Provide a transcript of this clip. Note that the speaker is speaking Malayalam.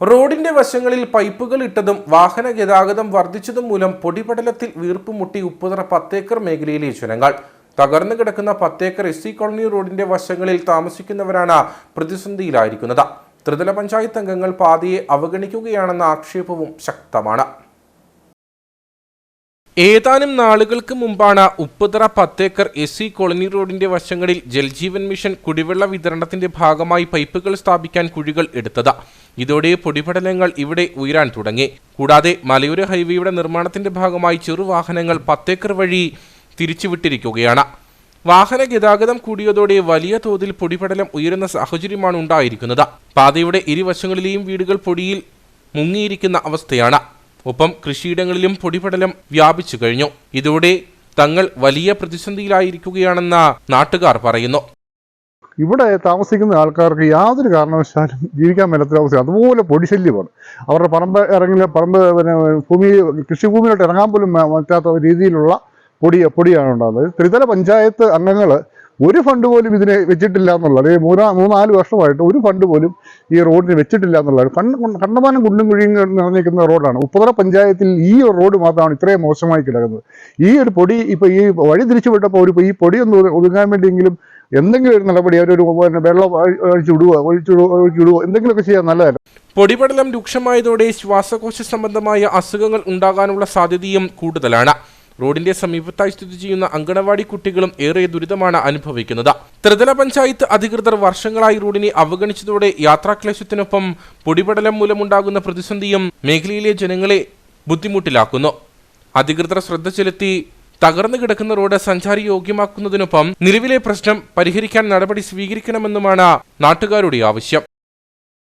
റോഡിന്റെ വശങ്ങളിൽ പൈപ്പുകൾ ഇട്ടതും വാഹന ഗതാഗതം വർദ്ധിച്ചതും മൂലം പൊടിപടലത്തിൽ വീർപ്പുമുട്ടി ഉപ്പുതറ പത്തേക്കർ മേഖലയിലെ ജനങ്ങൾ. തകർന്നു കിടക്കുന്ന പത്തേക്കർ എസ് സി കോളനി റോഡിന്റെ വശങ്ങളിൽ താമസിക്കുന്നവരാണ് പ്രതിസന്ധിയിലായിരിക്കുന്നത്. ത്രിതല പഞ്ചായത്ത് അംഗങ്ങൾ പാതയെ അവഗണിക്കുകയാണെന്ന ആക്ഷേപവും ശക്തമാണ്. ഏതാനും നാളുകൾക്ക് മുമ്പാണ് ഉപ്പുതറ പത്തേക്കർ എസ് സി കോളനി റോഡിന്റെ വശങ്ങളിൽ ജൽജീവൻ മിഷൻ കുടിവെള്ള വിതരണത്തിന്റെ ഭാഗമായി പൈപ്പുകൾ സ്ഥാപിക്കാൻ കുഴികൾ എടുത്തത്. ഇതോടെ പൊടിപടലങ്ങൾ ഇവിടെ ഉയരാൻ തുടങ്ങി. കൂടാതെ മലയോര ഹൈവേയുടെ നിർമ്മാണത്തിന്റെ ഭാഗമായി ചെറുവാഹനങ്ങൾ പത്തേക്കർ വഴി തിരിച്ചുവിട്ടിരിക്കുകയാണ്. വാഹന ഗതാഗതം കൂടിയതോടെ വലിയ തോതിൽ പൊടിപടലം ഉയരുന്ന സാഹചര്യമാണ് ഉണ്ടായിരിക്കുന്നത്. പാതയുടെ ഇരുവശങ്ങളിലെയും വീടുകൾ പൊടിയിൽ മുങ്ങിയിരിക്കുന്ന അവസ്ഥയാണ്. ഒപ്പം കൃഷിയിടങ്ങളിലും പൊടിപടലം വ്യാപിച്ചു കഴിഞ്ഞു. ഇതോടെ തങ്ങൾ വലിയ പ്രതിസന്ധിയിലായിരിക്കുകയാണെന്ന നാട്ടുകാർ പറയുന്നു. ഇവിടെ താമസിക്കുന്ന ആൾക്കാർക്ക് യാതൊരു കാരണവശാലും ജീവിക്കാൻ മേലാത്ത അവസ്ഥ. അതുപോലെ പൊടിശല്യമാണ്. അവരുടെ പറമ്പ് ഇറങ്ങി പറമ്പ് പിന്നെ ഭൂമി കൃഷിഭൂമിയിലോട്ട് ഇറങ്ങാൻ പോലും പറ്റാത്ത രീതിയിലുള്ള പൊടി പൊടിയാണ് ഉണ്ടാകുന്നത്. ത്രിതല പഞ്ചായത്ത് അംഗങ്ങൾ ഒരു ഫണ്ട് പോലും ഇതിനെ വെച്ചിട്ടില്ല എന്നുള്ളത്. ഈ മൂന്നാ മൂന്നാൽ വർഷമായിട്ട് ഒരു ഫണ്ട് പോലും ഈ റോഡിന് വെച്ചിട്ടില്ല എന്നുള്ളത് കണ്ണ് കണ്ടമാനം കുണ്ടും കുഴിയും നിറഞ്ഞിരിക്കുന്ന റോഡാണ്. ഉപ്പുതറ പഞ്ചായത്തിൽ ഈ റോഡ് മാത്രമാണ് ഇത്രയും മോശമായി കിടക്കുന്നത്. ഈ ഒരു പൊടി ഇപ്പൊ ഈ വഴി തിരിച്ചു വിട്ടപ്പോൾ ഒരു ഈ പൊടി ഒന്ന് ഒതു- ഒതുങ്ങാൻ വേണ്ടിയെങ്കിലും എന്തെങ്കിലും ഒരു നടപടി അവരൊരു വെള്ളം ഒഴി- ഒഴിച്ചു വിടുവോ ഒഴിച്ചു എന്തെങ്കിലുമൊക്കെ ചെയ്യാൻ നല്ലതല്ല. പൊടിപടലം രൂക്ഷമായതോടെ ശ്വാസകോശ സംബന്ധമായ അസുഖങ്ങൾ ഉണ്ടാകാനുള്ള സാധ്യതയും കൂടുതലാണ്. റോഡിന്റെ സമീപത്തായി സ്ഥിതി ചെയ്യുന്ന അങ്കണവാടി കുട്ടികളും ഏറെ ദുരിതമാണ് അനുഭവിക്കുന്നത്. ത്രിതല പഞ്ചായത്ത് അധികൃതർ വർഷങ്ങളായി റോഡിനെ അവഗണിച്ചതോടെ യാത്രാക്ലേശത്തിനൊപ്പം പൊടിപടലം മൂലമുണ്ടാകുന്ന പ്രതിസന്ധിയും മേഖലയിലെ ജനങ്ങളെ ബുദ്ധിമുട്ടിലാക്കുന്നു. അധികൃതർ ശ്രദ്ധ ചെലുത്തി തകർന്നു കിടക്കുന്ന റോഡ് സഞ്ചാരി യോഗ്യമാക്കുന്നതിനൊപ്പം നിലവിലെ പ്രശ്നം പരിഹരിക്കാൻ നടപടി സ്വീകരിക്കണമെന്നുമാണ് നാട്ടുകാരുടെ ആവശ്യം.